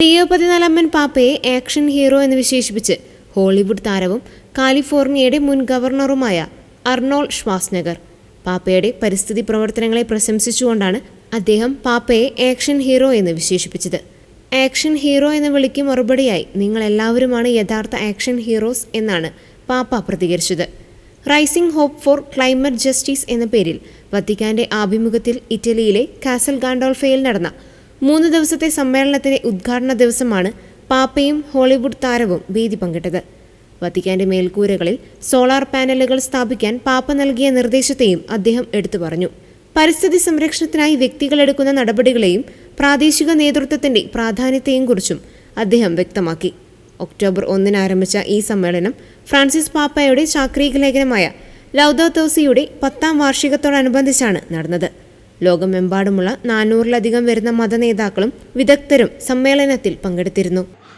Leo പതിനാലാമൻ പാപ്പയെ action hero എന്ന് വിശേഷിപ്പിച്ച് Hollywood താരവും കാലിഫോർണിയയുടെ മുൻ ഗവർണറുമായ അർണോൾ ഷ്വാസ്നഗർ പാപ്പയുടെ പരിസ്ഥിതി പ്രവർത്തനങ്ങളെ പ്രശംസിച്ചുകൊണ്ടാണ് അദ്ദേഹം പാപ്പയെ ആക്ഷൻ ഹീറോ എന്ന് വിശേഷിപ്പിച്ചത്. ആക്ഷൻ ഹീറോ എന്ന വിളിക്ക് മറുപടിയായി നിങ്ങൾ എല്ലാവരുമാണ് യഥാർത്ഥ ആക്ഷൻ ഹീറോസ് എന്നാണ് പാപ്പ പ്രതികരിച്ചത്. Rising hope for climate justice എന്ന പേരിൽ വത്തിക്കാന്റെ ആഭിമുഖ്യത്തിൽ ഇറ്റലിയിലെ കാസൽ ഗാൻഡോൾഫയിൽ നടന്ന മൂന്ന് ദിവസത്തെ സമ്മേളനത്തിന്റെ ഉദ്ഘാടന ദിവസമാണ് പാപ്പയും ഹോളിവുഡ് താരവും വേദി പങ്കിട്ടത്. വത്തിക്കാന്റെ മേൽക്കൂരകളിൽ സോളാർ പാനലുകൾ സ്ഥാപിക്കാൻ പാപ്പ നൽകിയ നിർദ്ദേശത്തെയും അദ്ദേഹം എടുത്തു പറഞ്ഞു. പരിസ്ഥിതി സംരക്ഷണത്തിനായി വ്യക്തികൾ എടുക്കുന്ന നടപടികളെയും പ്രാദേശിക നേതൃത്വത്തിന്റെ പ്രാധാന്യത്തെയും കുറിച്ചും അദ്ദേഹം വ്യക്തമാക്കി. ഒക്ടോബർ ഒന്നിന് ആരംഭിച്ച ഈ സമ്മേളനം ഫ്രാൻസിസ് പാപ്പയുടെ ചാക്രീക ലേഖനമായ ലൗദോത്തോസിയുടെ പത്താം വാർഷികത്തോടനുബന്ധിച്ചാണ് നടന്നത്. ലോകമെമ്പാടുമുള്ള നാനൂറിലധികം വരുന്ന മതനേതാക്കളും വിദഗ്ധരും സമ്മേളനത്തിൽ പങ്കെടുത്തിരുന്നു